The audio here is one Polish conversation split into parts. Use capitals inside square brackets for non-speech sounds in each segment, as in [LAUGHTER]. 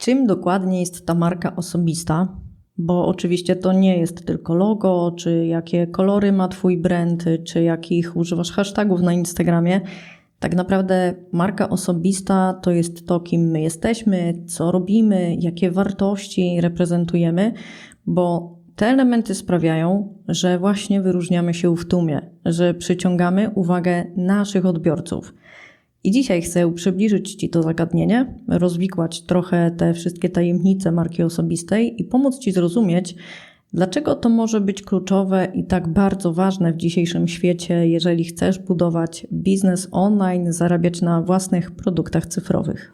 Czym dokładnie jest ta marka osobista? Bo oczywiście to nie jest tylko logo, czy jakie kolory ma Twój brand, czy jakich używasz hashtagów na Instagramie. Tak naprawdę marka osobista to jest to, kim my jesteśmy, co robimy, jakie wartości reprezentujemy, bo te elementy sprawiają, że właśnie wyróżniamy się w tłumie, że przyciągamy uwagę naszych odbiorców. I dzisiaj chcę przybliżyć Ci to zagadnienie, rozwikłać trochę te wszystkie tajemnice marki osobistej i pomóc Ci zrozumieć, dlaczego to może być kluczowe i tak bardzo ważne w dzisiejszym świecie, jeżeli chcesz budować biznes online, zarabiać na własnych produktach cyfrowych.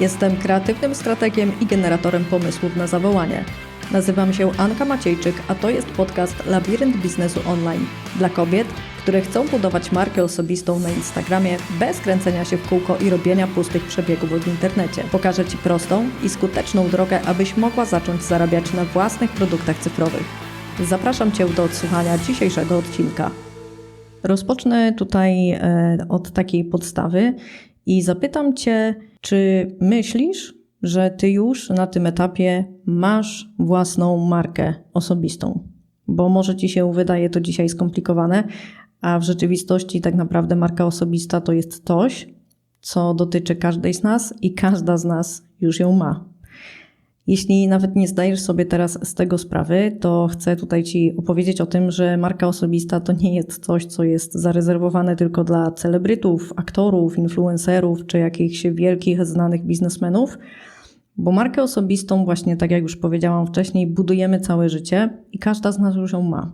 Jestem kreatywnym strategiem i generatorem pomysłów na zawołanie. Nazywam się Anka Maciejczyk, a to jest podcast Labirynt Biznesu Online dla kobiet, które chcą budować markę osobistą na Instagramie bez kręcenia się w kółko i robienia pustych przebiegów w internecie. Pokażę Ci prostą i skuteczną drogę, abyś mogła zacząć zarabiać na własnych produktach cyfrowych. Zapraszam Cię do odsłuchania dzisiejszego odcinka. Rozpocznę tutaj e, od takiej podstawy i zapytam Cię, czy myślisz, że Ty już na tym etapie masz własną markę osobistą? Bo może Ci się wydaje to dzisiaj skomplikowane, a w rzeczywistości tak naprawdę marka osobista to jest coś, co dotyczy każdej z nas i każda z nas już ją ma. Jeśli nawet nie zdajesz sobie teraz z tego sprawy, to chcę tutaj Ci opowiedzieć o tym, że marka osobista to nie jest coś, co jest zarezerwowane tylko dla celebrytów, aktorów, influencerów czy jakichś wielkich, znanych biznesmenów, bo markę osobistą, właśnie tak jak już powiedziałam wcześniej, budujemy całe życie i każda z nas już ją ma.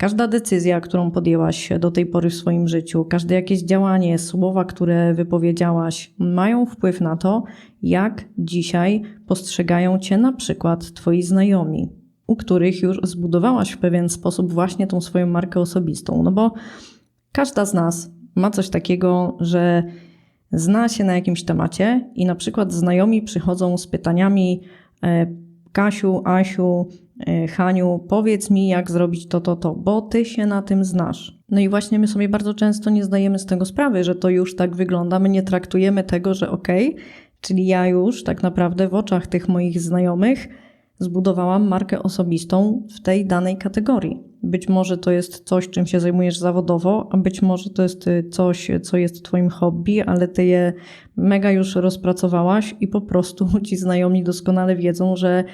Każda decyzja, którą podjęłaś do tej pory w swoim życiu, każde jakieś działanie, słowa, które wypowiedziałaś, mają wpływ na to, jak dzisiaj postrzegają cię na przykład twoi znajomi, u których już zbudowałaś w pewien sposób właśnie tą swoją markę osobistą. No bo każda z nas ma coś takiego, że zna się na jakimś temacie i na przykład znajomi przychodzą z pytaniami: e, Kasiu, Asiu, Haniu, powiedz mi, jak zrobić to, to, to, bo ty się na tym znasz. No i właśnie my sobie bardzo często nie zdajemy z tego sprawy, że to już tak wygląda. My nie traktujemy tego, że okej, okay, czyli ja już tak naprawdę w oczach tych moich znajomych zbudowałam markę osobistą w tej danej kategorii. Być może to jest coś, czym się zajmujesz zawodowo, a być może to jest y, coś, co jest Twoim hobby, ale Ty je mega już rozpracowałaś i po prostu [LAUGHS] ci znajomi doskonale wiedzą, że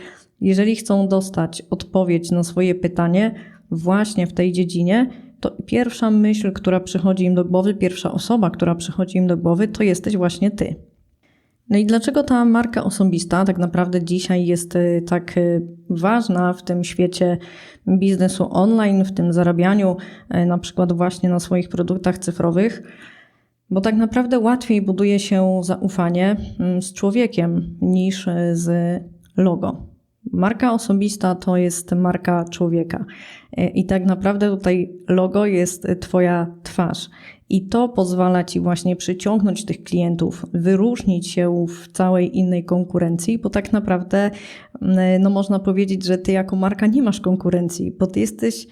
jeżeli chcą dostać odpowiedź na swoje pytanie właśnie w tej dziedzinie, to pierwsza myśl, która przychodzi im do głowy, pierwsza osoba, która przychodzi im do głowy, to jesteś właśnie ty. No i dlaczego ta marka osobista tak naprawdę dzisiaj jest y, tak y, ważna w tym świecie biznesu online, w tym zarabianiu, y, na przykład właśnie na swoich produktach cyfrowych? Bo tak naprawdę łatwiej buduje się zaufanie mm, z człowiekiem niż z logo. Marka osobista to jest marka człowieka. I tak naprawdę tutaj logo jest Twoja twarz. I to pozwala Ci właśnie przyciągnąć tych klientów, wyróżnić się w całej innej konkurencji, bo tak naprawdę mm, no można powiedzieć, że Ty jako marka nie masz konkurencji, bo Ty jesteś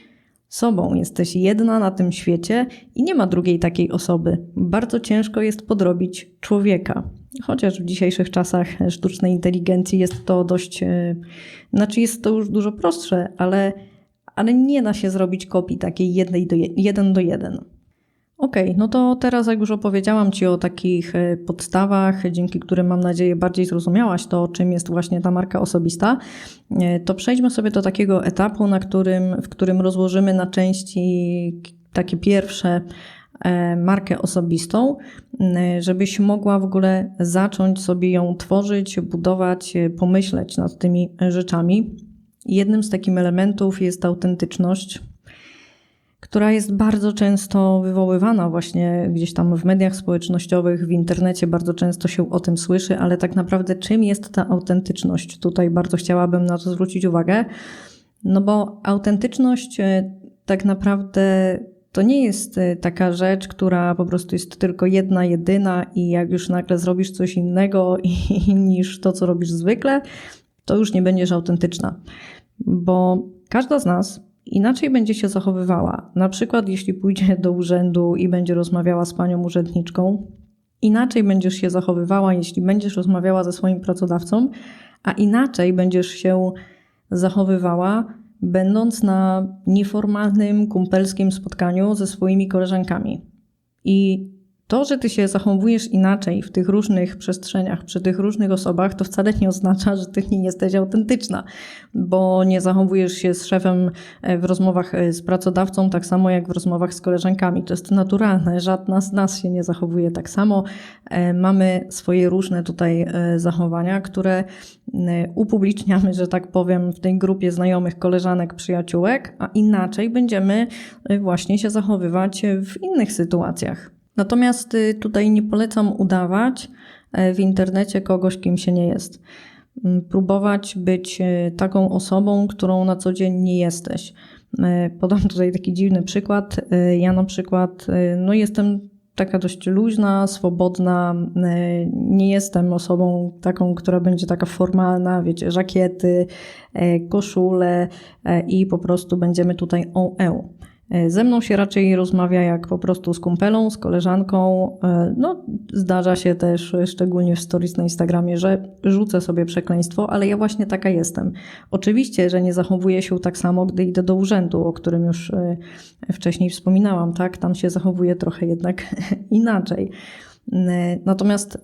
sobą, jesteś jedna na tym świecie i nie ma drugiej takiej osoby. Bardzo ciężko jest podrobić człowieka. Chociaż w dzisiejszych czasach sztucznej inteligencji jest to dość, e, znaczy jest to już dużo prostsze, ale, ale nie da się zrobić kopii takiej jednej do, jeden do jeden. Ok, no to teraz jak już opowiedziałam Ci o takich e, podstawach, dzięki którym mam nadzieję bardziej zrozumiałaś to, czym jest właśnie ta marka osobista, e, to przejdźmy sobie do takiego etapu, na którym, w którym rozłożymy na części takie pierwsze markę osobistą, żebyś mogła w ogóle zacząć sobie ją tworzyć, budować, e, pomyśleć nad tymi rzeczami. Jednym z takich elementów jest autentyczność, która jest bardzo często wywoływana właśnie gdzieś tam w mediach społecznościowych, w internecie bardzo często się o tym słyszy, ale tak naprawdę czym jest ta autentyczność? Tutaj bardzo chciałabym na to zwrócić uwagę, no bo autentyczność e, tak naprawdę to nie jest y, taka rzecz, która po prostu jest tylko jedna, jedyna i jak już nagle zrobisz coś innego [LAUGHS] niż to, co robisz zwykle, to już nie będziesz autentyczna. Bo każda z nas inaczej będzie się zachowywała. Na przykład, jeśli pójdzie do urzędu i będzie rozmawiała z panią urzędniczką, Inaczej będziesz się zachowywała, jeśli będziesz rozmawiała ze swoim pracodawcą, a inaczej będziesz się zachowywała, będąc na nieformalnym, kumpelskim spotkaniu ze swoimi koleżankami. I to, że ty się zachowujesz inaczej w tych różnych przestrzeniach, przy tych różnych osobach, to wcale nie oznacza, że ty nie jesteś autentyczna, bo nie zachowujesz się z szefem e, w rozmowach e, z pracodawcą tak samo jak w rozmowach z koleżankami. To jest naturalne, żadna z nas się nie zachowuje tak samo. E, mamy swoje różne tutaj zachowania, które upubliczniamy, że tak powiem, w tej grupie znajomych, koleżanek, przyjaciółek, a inaczej będziemy właśnie się zachowywać w innych sytuacjach. Natomiast y, tutaj nie polecam udawać e, w internecie kogoś, kim się nie jest. Mm, próbować być e, taką osobą, którą na co dzień nie jesteś. E, podam [LAUGHS] tutaj taki dziwny przykład. Ja na przykład no jestem taka dość luźna, swobodna. Nie jestem osobą taką, która będzie taka formalna, wiecie, żakiety, koszule i po prostu będziemy tutaj o eu. E, ze mną się raczej rozmawia jak po prostu z kumpelą, z koleżanką. E, no, zdarza się też, szczególnie w stories na Instagramie, że rzucę sobie przekleństwo, ale ja właśnie taka jestem. Oczywiście, że nie zachowuję się tak samo, gdy idę do urzędu, o którym już e, wcześniej wspominałam, tak? Tam się zachowuję trochę jednak [LAUGHS] inaczej. Natomiast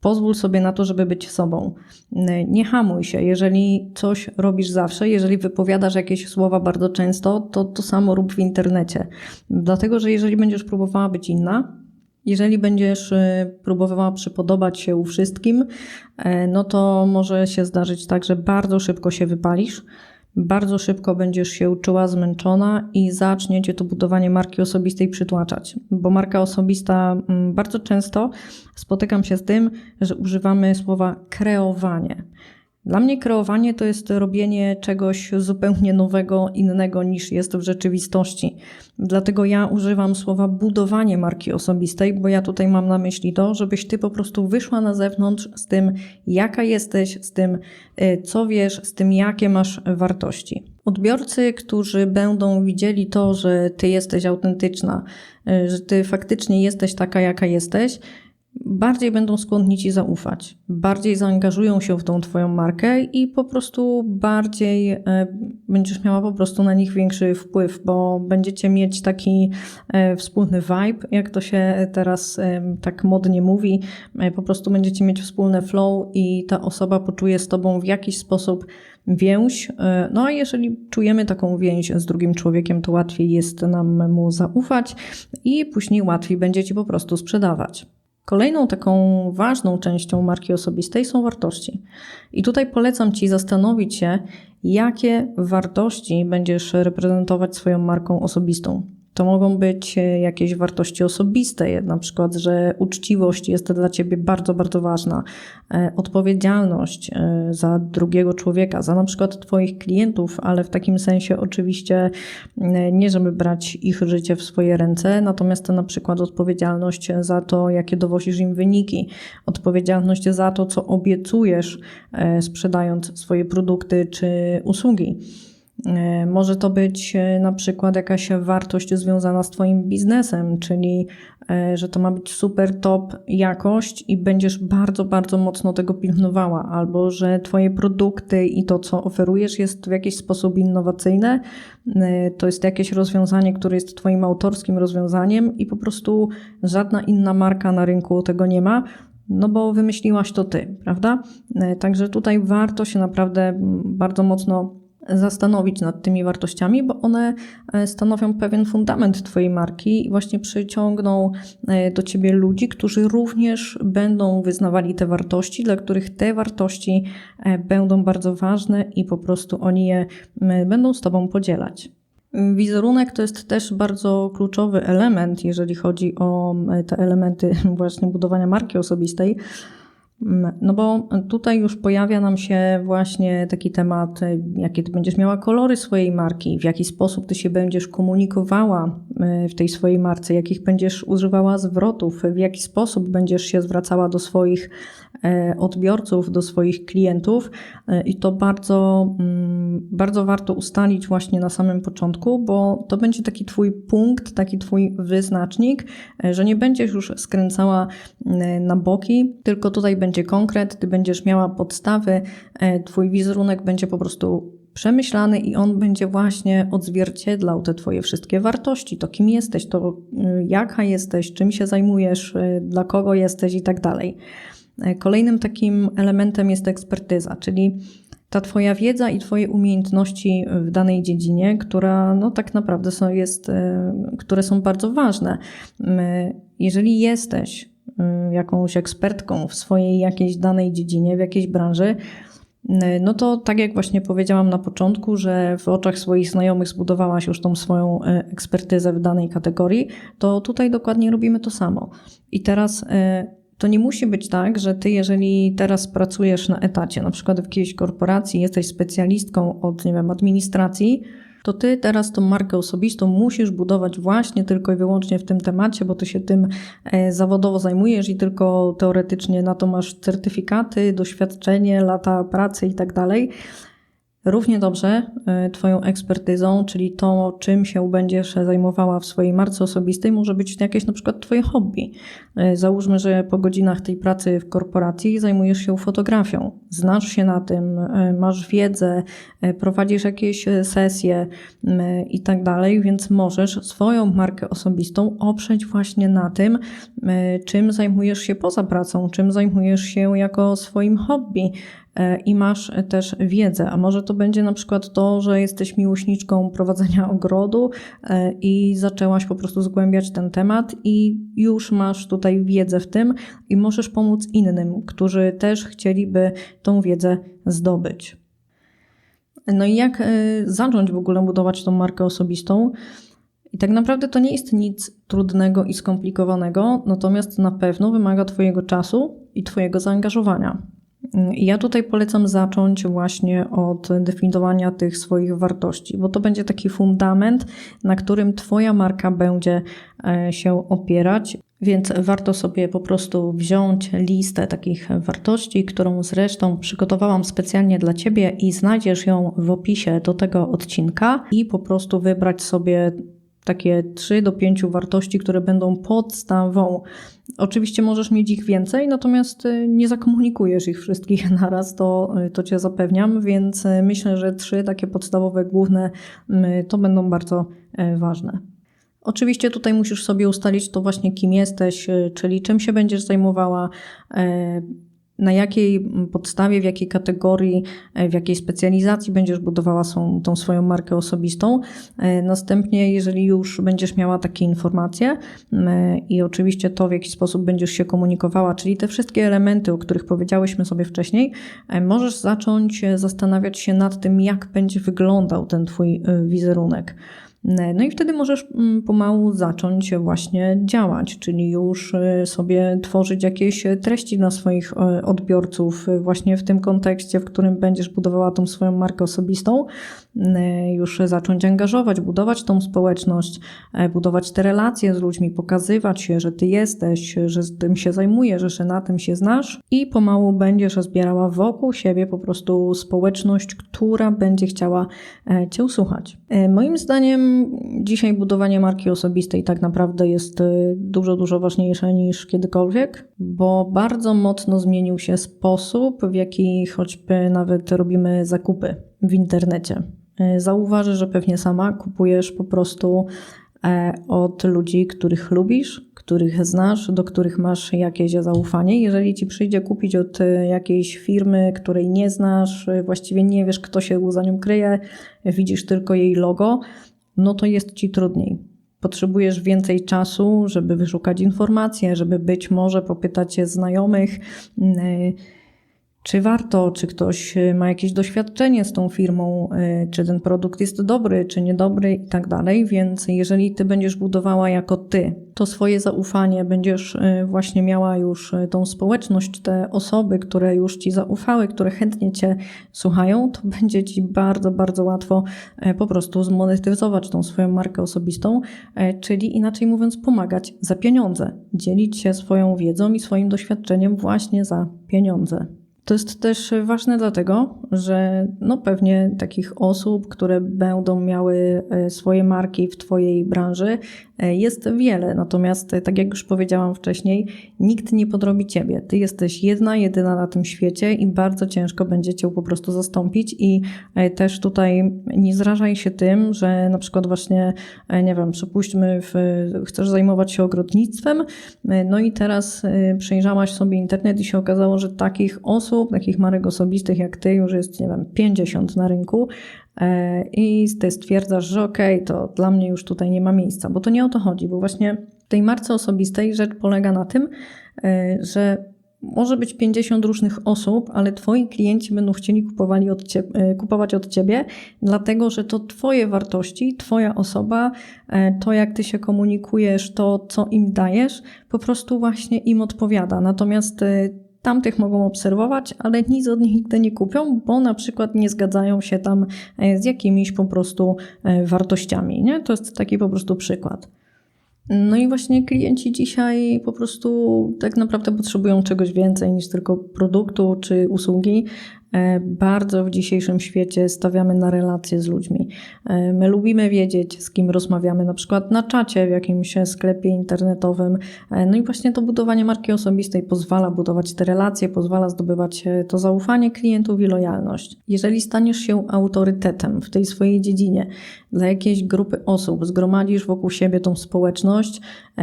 Pozwól sobie na to, żeby być sobą. Nie hamuj się. Jeżeli coś robisz zawsze, jeżeli wypowiadasz jakieś słowa bardzo często, to to samo rób w internecie. Dlatego, że jeżeli będziesz próbowała być inna, jeżeli będziesz y, próbowała przypodobać się wszystkim, e, no to może się zdarzyć tak, że bardzo szybko się wypalisz bardzo szybko będziesz się czuła zmęczona i zacznie cię to budowanie marki osobistej przytłaczać. Bo marka osobista mm, bardzo często spotykam się z tym, że używamy słowa kreowanie. Dla mnie kreowanie to jest robienie czegoś zupełnie nowego, innego niż jest w rzeczywistości. Dlatego ja używam słowa budowanie marki osobistej, bo ja tutaj mam na myśli to, żebyś ty po prostu wyszła na zewnątrz z tym, jaka jesteś, z tym, y, co wiesz, z tym, jakie masz wartości. Odbiorcy, którzy będą widzieli to, że ty jesteś autentyczna, y, że ty faktycznie jesteś taka, jaka jesteś, bardziej będą skłonni ci zaufać, bardziej zaangażują się w tą twoją markę i po prostu bardziej e, będziesz miała po prostu na nich większy wpływ, bo będziecie mieć taki e, wspólny vibe, jak to się teraz e, tak modnie mówi, po prostu będziecie mieć wspólne flow i ta osoba poczuje z tobą w jakiś sposób więź. No a jeżeli czujemy taką więź z drugim człowiekiem, to łatwiej jest nam mu zaufać i później łatwiej będzie ci po prostu sprzedawać. Kolejną taką ważną częścią marki osobistej są wartości. I tutaj polecam Ci zastanowić się, jakie wartości będziesz reprezentować swoją marką osobistą. To mogą być e, jakieś wartości osobiste, na przykład, że uczciwość jest dla ciebie bardzo, bardzo ważna, e, odpowiedzialność e, za drugiego człowieka, za na przykład twoich klientów, ale w takim sensie oczywiście nie, żeby brać ich życie w swoje ręce, natomiast na przykład odpowiedzialność za to, jakie dowozisz im wyniki, odpowiedzialność za to, co obiecujesz, sprzedając swoje produkty czy usługi. E, może to być e, na przykład jakaś wartość związana z Twoim biznesem, czyli e, że to ma być super top jakość i będziesz bardzo, bardzo mocno tego pilnowała, albo że Twoje produkty i to, co oferujesz, jest w jakiś sposób innowacyjne. To jest jakieś rozwiązanie, które jest Twoim autorskim rozwiązaniem i po prostu żadna inna marka na rynku tego nie ma. No bo wymyśliłaś to ty, prawda? Także tutaj warto się naprawdę bardzo mocno zastanowić nad tymi wartościami, bo one e, stanowią pewien fundament Twojej marki i właśnie przyciągną e, do Ciebie ludzi, którzy również będą wyznawali te wartości, dla których te wartości e, będą bardzo ważne i po prostu oni je będą z Tobą podzielać. Wizerunek to jest też bardzo kluczowy element, jeżeli chodzi o te elementy [LAUGHS] właśnie budowania marki osobistej no bo tutaj już pojawia nam się właśnie taki temat, y, jakie ty będziesz miała kolory swojej marki, w jaki sposób ty się będziesz komunikowała y, w tej swojej marce, jakich będziesz używała zwrotów, w jaki sposób będziesz się zwracała do swoich e, odbiorców, do swoich klientów. E, I to bardzo, mm, bardzo warto ustalić właśnie na samym początku, bo to będzie taki twój punkt, taki twój wyznacznik, e, że nie będziesz już skręcała na boki, tylko tutaj będzie będzie konkret, ty będziesz miała podstawy, e, twój wizerunek będzie po prostu przemyślany i on będzie właśnie odzwierciedlał te twoje wszystkie wartości, to kim jesteś, to y, jaka jesteś, czym się zajmujesz, y, dla kogo jesteś i tak dalej. E, kolejnym takim elementem jest ekspertyza, czyli ta Twoja wiedza i Twoje umiejętności w danej dziedzinie, która no, tak naprawdę są, jest, e, które są bardzo ważne. Jeżeli jesteś Y, jakąś ekspertką w swojej jakiejś danej dziedzinie, w jakiejś branży, no to tak jak właśnie powiedziałam na początku, że w oczach swoich znajomych zbudowałaś już tą swoją y, ekspertyzę w danej kategorii, to tutaj dokładnie robimy to samo. I teraz to nie musi być tak, że ty, jeżeli teraz pracujesz na etacie, na przykład w jakiejś korporacji, jesteś specjalistką od, nie wiem, administracji, to ty teraz tą markę osobistą musisz budować właśnie tylko i wyłącznie w tym temacie, bo ty się tym e, zawodowo zajmujesz i tylko teoretycznie na to masz certyfikaty, doświadczenie, lata pracy i tak dalej. Równie dobrze e, Twoją ekspertyzą, czyli to, czym się będziesz zajmowała w swojej marce osobistej, może być jakieś na przykład Twoje hobby. E, załóżmy, że po godzinach tej pracy w korporacji zajmujesz się fotografią, znasz się na tym, e, masz wiedzę, prowadzisz jakieś sesje i tak dalej, więc możesz swoją markę osobistą oprzeć właśnie na tym, czym zajmujesz się poza pracą, czym zajmujesz się jako swoim hobby i masz też wiedzę. A może to będzie na przykład to, że jesteś miłośniczką prowadzenia [LAUGHS] ogrodu e, i zaczęłaś po prostu zgłębiać ten temat i już masz tutaj wiedzę w tym i możesz pomóc innym, którzy też chcieliby tą wiedzę zdobyć. No i jak e, zacząć w ogóle budować tą markę osobistą? I tak naprawdę to nie jest nic trudnego i skomplikowanego, natomiast na pewno wymaga Twojego czasu i Twojego zaangażowania. Ja tutaj polecam zacząć właśnie od definiowania tych swoich wartości, bo to będzie taki fundament, na którym Twoja marka będzie e, się opierać. Więc warto sobie po prostu wziąć listę takich wartości, którą zresztą przygotowałam specjalnie dla Ciebie i znajdziesz ją w opisie do tego odcinka i po prostu wybrać sobie takie 3 do 5 wartości, które będą podstawą. Oczywiście możesz mieć ich więcej, natomiast y, nie zakomunikujesz ich wszystkich [LAUGHS] naraz, to, y, to Cię zapewniam, więc y, myślę, że trzy takie podstawowe, główne to będą bardzo ważne. Oczywiście tutaj musisz sobie ustalić to właśnie kim jesteś, czyli czym się będziesz zajmowała, na jakiej podstawie, w jakiej kategorii, e, w jakiej specjalizacji będziesz budowała są, tą swoją markę osobistą. E, następnie, jeżeli już będziesz miała takie informacje i oczywiście to, w jaki sposób będziesz się komunikowała, czyli te wszystkie elementy, o których powiedziałyśmy sobie wcześniej, e, możesz zacząć zastanawiać się nad tym, jak będzie wyglądał ten Twój wizerunek. No i wtedy możesz mm, pomału zacząć właśnie działać, czyli już y, sobie tworzyć jakieś treści dla swoich y, odbiorców, y, właśnie w tym kontekście, w którym będziesz budowała tą swoją markę osobistą, już zacząć angażować, budować tą społeczność, budować te relacje z ludźmi, pokazywać się, że ty jesteś, że tym się zajmujesz, że na tym się znasz i pomału będziesz zbierała wokół siebie po prostu społeczność, która będzie chciała e, cię usłuchać. E, moim zdaniem dzisiaj budowanie marki osobistej tak naprawdę jest y, dużo, dużo ważniejsze niż kiedykolwiek, bo bardzo mocno zmienił się sposób, w jaki choćby nawet robimy zakupy w internecie. Y, zauważy, że pewnie sama kupujesz po prostu e, od ludzi, których lubisz, których znasz, do których masz jakieś zaufanie. Jeżeli ci przyjdzie kupić od y, jakiejś firmy, której nie znasz, właściwie nie wiesz, kto się za nią kryje, widzisz tylko jej logo, no to jest ci trudniej. Potrzebujesz więcej czasu, żeby wyszukać informacje, żeby być może popytać się znajomych. Mm, czy warto, czy ktoś y, ma jakieś doświadczenie z tą firmą, y, czy ten produkt jest dobry, czy niedobry i tak dalej. Więc jeżeli ty będziesz budowała jako ty to swoje zaufanie, będziesz y, właśnie miała już tą społeczność, te osoby, które już ci zaufały, które chętnie cię słuchają, to [LAUGHS] będzie ci bardzo, bardzo łatwo po prostu zmonetyzować tą swoją markę osobistą, czyli inaczej mówiąc, pomagać za pieniądze, dzielić się swoją wiedzą i swoim doświadczeniem właśnie za pieniądze. To jest też ważne dlatego, że no pewnie takich osób, które będą miały e, swoje marki w Twojej branży, jest wiele. Natomiast, tak jak już powiedziałam wcześniej, nikt nie podrobi Ciebie. Ty jesteś jedna, jedyna na tym świecie i bardzo ciężko będzie Cię po prostu zastąpić. I e, też tutaj nie zrażaj się tym, że na przykład właśnie, nie wiem, przypuśćmy, w, chcesz zajmować się ogrodnictwem, no i teraz przejrzałaś sobie internet i się okazało, że takich osób, takich marek osobistych jak ty, już jest, nie wiem, 50 na rynku e, i ty stwierdzasz, że okej, okay, to dla mnie już tutaj nie ma miejsca, bo to nie o to chodzi, bo właśnie w tej marce osobistej rzecz polega na tym, e, że może być 50 różnych osób, ale twoi klienci będą chcieli kupowali od ciebie, e, kupować od ciebie, dlatego że to twoje wartości, twoja osoba, to jak ty się komunikujesz, to co im dajesz, po prostu właśnie im odpowiada. Natomiast Tamtych mogą obserwować, ale nic od nich nigdy nie kupią, bo na przykład nie zgadzają się tam e, z jakimiś po prostu e, wartościami. Nie? To jest taki po prostu przykład. No i właśnie klienci dzisiaj po prostu tak naprawdę potrzebują czegoś więcej niż tylko produktu czy usługi. E, bardzo w dzisiejszym świecie stawiamy na relacje z ludźmi. E, my lubimy wiedzieć, z kim rozmawiamy, na przykład na czacie w jakimś sklepie internetowym. E, no i właśnie to budowanie marki osobistej pozwala budować te relacje, pozwala zdobywać to zaufanie klientów i lojalność. Jeżeli staniesz się autorytetem w tej swojej dziedzinie dla jakiejś grupy osób, zgromadzisz wokół siebie tą społeczność,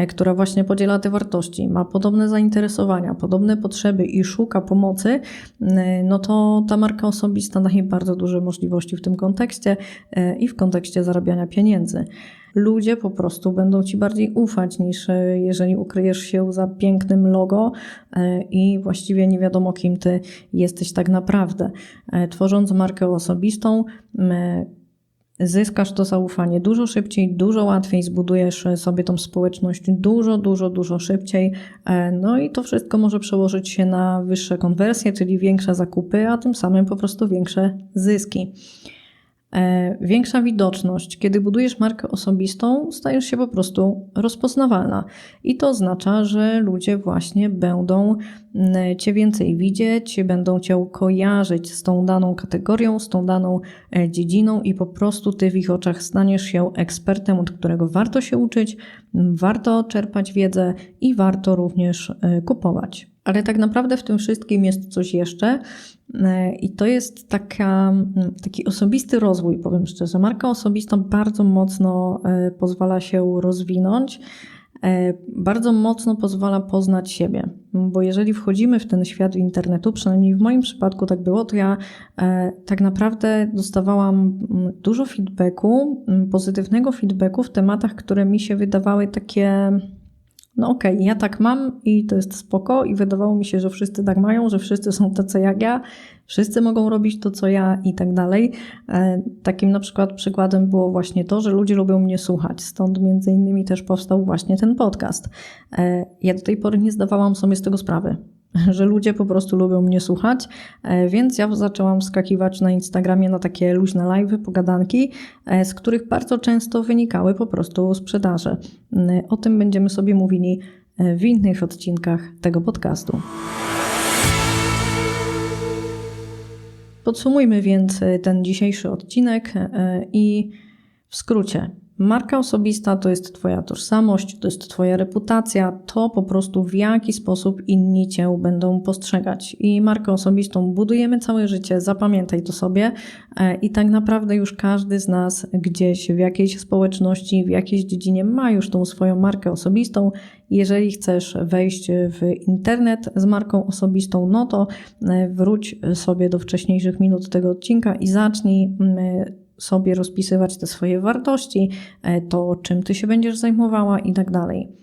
która właśnie podziela te wartości, ma podobne zainteresowania, podobne potrzeby i szuka pomocy, no to ta marka osobista daje bardzo duże możliwości w tym kontekście e, i w kontekście zarabiania pieniędzy. Ludzie po prostu będą ci bardziej ufać niż e, jeżeli ukryjesz się za pięknym logo e, i właściwie nie wiadomo, kim ty jesteś tak naprawdę. Tworząc markę osobistą, zyskasz to zaufanie dużo szybciej, dużo łatwiej, zbudujesz sobie tą społeczność dużo, dużo, dużo szybciej. E, no i to wszystko może przełożyć się na wyższe konwersje, czyli większe zakupy, a tym samym po prostu większe zyski. E, większa widoczność. Kiedy budujesz markę osobistą, stajesz się po prostu rozpoznawalna. I to oznacza, że ludzie właśnie będą Cię więcej widzieć, będą Cię kojarzyć z tą daną kategorią, z tą daną e, dziedziną i po prostu Ty w ich oczach staniesz się ekspertem, od którego warto się uczyć, warto czerpać wiedzę i warto również e, kupować. Ale tak naprawdę w tym wszystkim jest coś jeszcze, E, I to jest taka, taki osobisty rozwój, powiem szczerze. Marka osobista bardzo mocno e, pozwala się rozwinąć, e, bardzo mocno pozwala poznać siebie. Bo jeżeli wchodzimy w ten świat internetu, przynajmniej w moim przypadku tak było, to ja tak naprawdę dostawałam dużo feedbacku, pozytywnego feedbacku w tematach, które mi się wydawały takie no okej, okay, ja tak mam i to jest spoko i wydawało mi się, że wszyscy tak mają, że wszyscy są tacy jak ja, wszyscy mogą robić to, co ja i tak dalej. E, takim na przykład przykładem było właśnie to, że ludzie lubią mnie słuchać, stąd między innymi też powstał właśnie ten podcast. E, ja do tej pory nie zdawałam sobie z tego sprawy [LAUGHS] że ludzie po prostu lubią mnie słuchać, e, więc ja zaczęłam skakiwać na Instagramie na takie luźne live'y, pogadanki, e, z których bardzo często wynikały po prostu sprzedaże. E, o tym będziemy sobie mówili w innych odcinkach tego podcastu. Podsumujmy więc ten dzisiejszy odcinek i w skrócie. Marka osobista to jest Twoja tożsamość, to jest Twoja reputacja, to po prostu w jaki sposób inni Cię będą postrzegać. I markę osobistą budujemy całe życie, zapamiętaj to sobie. E, I tak naprawdę już każdy z nas gdzieś w jakiejś społeczności, w jakiejś dziedzinie ma już tą swoją markę osobistą. Jeżeli chcesz wejść w internet z marką osobistą, no to e, wróć sobie do wcześniejszych minut tego odcinka i zacznij sobie rozpisywać te swoje wartości, e, to czym ty się będziesz zajmowała i tak dalej.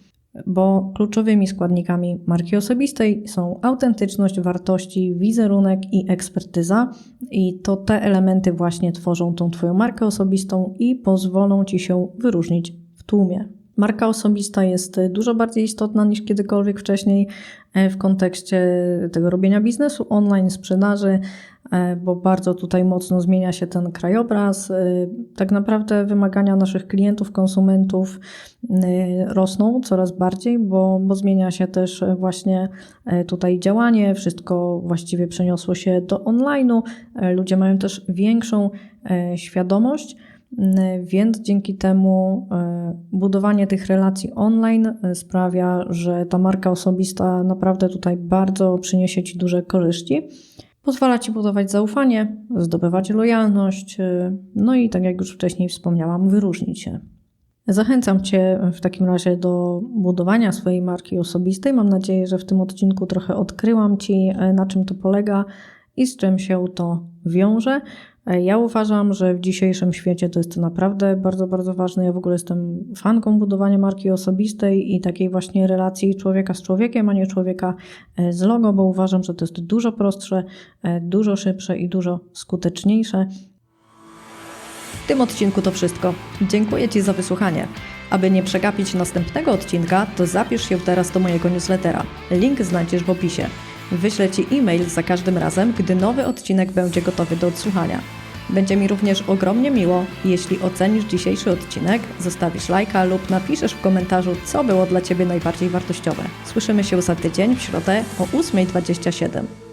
bo kluczowymi składnikami marki osobistej są autentyczność, wartości, wizerunek i ekspertyza. I to te elementy właśnie tworzą tą Twoją markę osobistą i pozwolą Ci się wyróżnić w tłumie. Marka osobista jest dużo bardziej istotna niż kiedykolwiek wcześniej e, w kontekście tego robienia biznesu online, sprzedaży, bo bardzo tutaj mocno zmienia się ten krajobraz. E, tak naprawdę wymagania naszych klientów, konsumentów rosną coraz bardziej, bo, bo zmienia się też właśnie tutaj działanie, wszystko właściwie przeniosło się do online'u. Ludzie mają też większą świadomość. Więc dzięki temu e, budowanie tych relacji online e, sprawia, że ta marka osobista naprawdę tutaj bardzo przyniesie Ci duże korzyści. Pozwala Ci budować zaufanie, zdobywać lojalność, e, no i tak jak już wcześniej wspomniałam, wyróżnić się. Zachęcam Cię w takim razie do budowania swojej marki osobistej. Mam nadzieję, że w tym odcinku trochę odkryłam Ci, na czym to polega i z czym się to wiąże. Ja uważam, że w dzisiejszym świecie to jest naprawdę bardzo, bardzo ważne. Ja w ogóle jestem fanką budowania marki osobistej i takiej właśnie relacji człowieka z człowiekiem, a nie człowieka e, z logo, bo uważam, że to jest dużo prostsze, e, dużo szybsze i dużo skuteczniejsze. W tym odcinku to wszystko. Dziękuję Ci za wysłuchanie. Aby nie przegapić następnego odcinka, to zapisz się teraz do mojego newslettera. Link znajdziesz w opisie. Wyślę Ci e-mail za każdym razem, gdy nowy odcinek będzie gotowy do odsłuchania. Będzie mi również ogromnie miło, jeśli ocenisz dzisiejszy odcinek, zostawisz lajka lub napiszesz w komentarzu, co było dla Ciebie najbardziej wartościowe. Słyszymy się za tydzień w środę o 8.27.